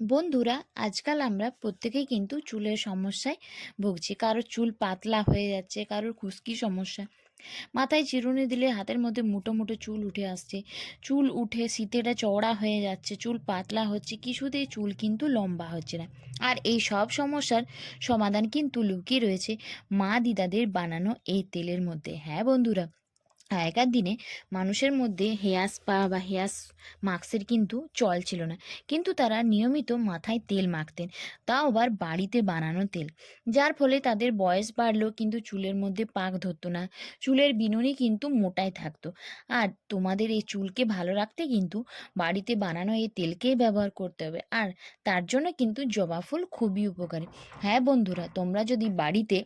বন্ধুরা, আজকাল আমরা প্রত্যেকেই কিন্তু চুলের সমস্যায় ভুগছি। কারোর চুল পাতলা হয়ে যাচ্ছে, কারোর খুশকি সমস্যা। মাথায় চিরুনি দিলে হাতের মধ্যে মুটো মুটো চুল উঠে আসছে। চুল উঠে শীতেটা চওড়া হয়ে যাচ্ছে, চুল পাতলা হচ্ছে, কিছুতেই চুল কিন্তু লম্বা হচ্ছে না। আর এই সব সমস্যার সমাধান কিন্তু লুকিয়ে রয়েছে মা দিদাদের বানানো এই তেলের মধ্যে। হ্যাঁ বন্ধুরা? আগেকার দিনে মানুষের মধ্যে হেয়ার স্পা বা হেয়ার মাস্কের কিন্তু চল ছিল না। কিন্তু তারা নিয়মিত মাথায় তেল মাখতেন। তাও আবার বাড়িতে বানানো তেল। যার ফলে তাদের বয়স বাড়লেও কিন্তু চুলের মধ্যে পাক ধরতো না। চুলের বিনুনি কিন্তু মোটাই থাকতো। আর তোমাদের এই চুলকে ভালো রাখতে কিন্তু বাড়িতে বানানো এই তেলকেই ব্যবহার করতে হবে। আর তার জন্য কিন্তু জবা ফুল খুবই উপকারী। হ্যাঁ বন্ধুরা, তোমরা যদি বাড়িতে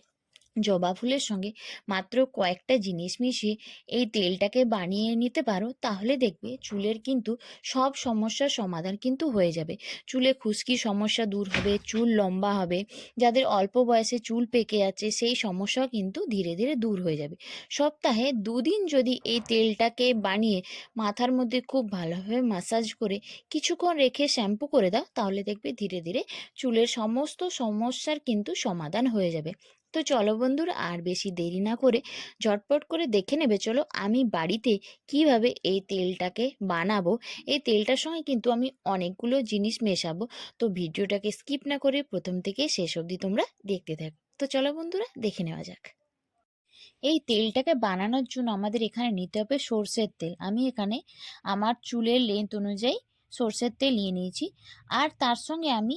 জবা ফুলের সঙ্গে মাত্র কয়েকটা জিনিস মিশিয়ে এই তেলটাকে বানিয়ে নিতে পারো, তাহলে দেখবে চুলের কিন্তু সব সমস্যার সমাধান কিন্তু হয়ে যাবে। চুলে খুশকি সমস্যা দূর হবে, চুল লম্বা হবে, যাদের অল্প বয়সে চুল পেকে যাচ্ছে সেই সমস্যাও কিন্তু ধীরে ধীরে দূর হয়ে যাবে। সপ্তাহে দুদিন যদি এই তেলটাকে বানিয়ে মাথার মধ্যে খুব ভালোভাবে মাসাজ করে কিছুক্ষণ রেখে শ্যাম্পু করে দাও, তাহলে দেখবে ধীরে ধীরে চুলের সমস্ত সমস্যার কিন্তু সমাধান হয়ে যাবে। তো চলো বন্ধুরা আর বেশি দেরি না করে ঝটপট করে দেখে নেবে, চলো আমি বাড়িতে কীভাবে এই তেলটাকে বানাবো। এই তেলটার সঙ্গে কিন্তু আমি অনেকগুলো জিনিস মেশাবো। তো ভিডিওটাকে স্কিপ না করে প্রথম থেকে শেষ অবধি তোমরা দেখতে থাকো। তো চলো বন্ধুরা দেখে নেওয়া যাক। এই তেলটাকে বানানোর জন্য আমাদের এখানে নিতে হবে সর্ষের তেল। আমি এখানে আমার চুলের লেন্থ অনুযায়ী সর্ষের তেল নিয়ে নিয়েছি। আর তার সঙ্গে আমি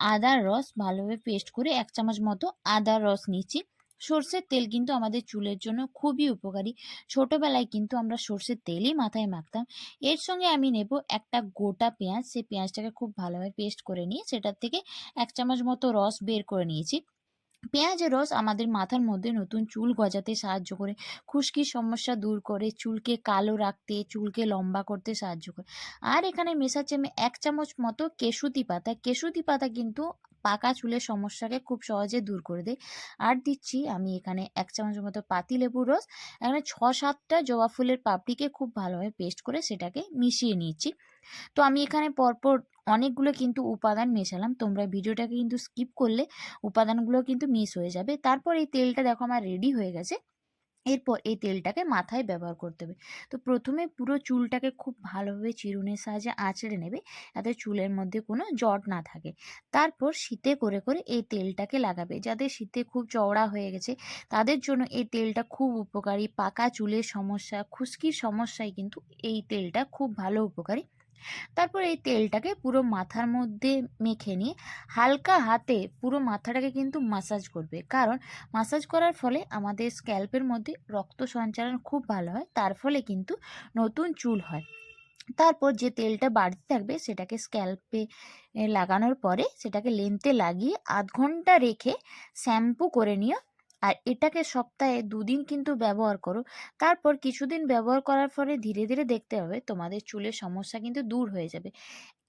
আদার রস ভালোভাবে পেস্ট করে এক চামচ মতো আদার রস নিচ্ছি সর্ষের তেল কিন্তু আমাদের চুলের জন্য খুবই উপকারী। ছোটোবেলায় কিন্তু আমরা সর্ষের তেলই মাথায় মাখতাম। এর সঙ্গে আমি নেব একটা গোটা পেঁয়াজ। সেই পেঁয়াজটাকে খুব ভালোভাবে পেস্ট করে নিয়ে সেটার থেকে এক চামচ মতো রস বের করে নিয়েছি। পেঁয়াজের রস আমাদের মাথার মধ্যে নতুন চুল গজাতে সাহায্য করে। খুশকির সমস্যা দূর করে, চুলকে কালো রাখতে, চুলকে লম্বা করতে সাহায্য করে। আর এখানে মেশাচ্ছি আমি এক চামচ মতো কেশুতি পাতা। কেশুতি পাতা কিন্তু পাকা চুলের সমস্যাকে খুব সহজে দূর করে দেয়। আর দিচ্ছি আমি এখানে এক চামচ মতো পাতি লেবুর রস। এখানে ছ সাতটা জবা ফুলের পাপড়িকে খুব ভালোভাবে পেস্ট করে সেটাকে মিশিয়ে নিচ্ছি। তো আমি এখানে পরপর অনেকগুলো কিন্তু উপাদান মেশালাম। তোমরা ভিডিওটাকে কিন্তু স্কিপ করলে উপাদানগুলো কিন্তু মিস হয়ে যাবে। তারপর এই তেলটা দেখো আমার রেডি হয়ে গেছে। এরপর এই তেলটাকে মাথায় ব্যবহার করতে হবে। তো প্রথমে পুরো চুলটাকে খুব ভালোভাবে চিরুনের সাহায্যে আঁচড়ে নেবে যাতে চুলের মধ্যে কোনো জট না থাকে। তারপর শীতে করে করে এই তেলটাকে লাগাবে। যাদের শীতে খুব চওড়া হয়ে গেছে, তাদের জন্য এই তেলটা খুব উপকারী। পাকা চুলের সমস্যা, খুশকির সমস্যায় কিন্তু এই তেলটা খুব ভালো উপকারী। তারপর এই তেলটাকে পুরো মাথার মধ্যে মেখে নিয়ে হালকা হাতে পুরো মাথাটাকে কিন্তু মাসাজ করবে। কারণ মাসাজ করার ফলে আমাদের স্ক্যাল্পের মধ্যে রক্ত সঞ্চালন খুব ভালো হয়, তার ফলে কিন্তু নতুন চুল হয়। তারপর যে তেলটা বাড়তে থাকবে সেটাকে স্ক্যাল্পে লাগানোর পরে সেটাকে লেন্থে লাগিয়ে আধ ঘণ্টা রেখে শ্যাম্পু করে নিও। আর এটাকে সপ্তাহে দুদিন কিন্তু ব্যবহার করো। তারপর কিছুদিন ব্যবহার করার পরে ধীরে ধীরে দেখতে হবে তোমাদের চুলের সমস্যা কিন্তু দূর হয়ে যাবে।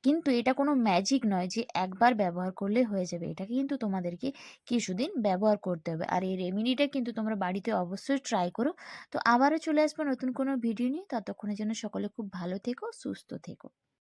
কিন্তু এটা কোনো ম্যাজিক নয় যে একবার ব্যবহার করলে হয়ে যাবে। এটাকে কিন্তু তোমাদেরকে কিছুদিন ব্যবহার করতে হবে। আর এই রেমেডিটা কিন্তু তোমরা বাড়িতে অবশ্যই ট্রাই করো। তো আবারও চলে আসব নতুন কোনো ভিডিও নিয়ে। ততক্ষণের জন্য সকলে খুব ভালো থেকো, সুস্থ থেকো।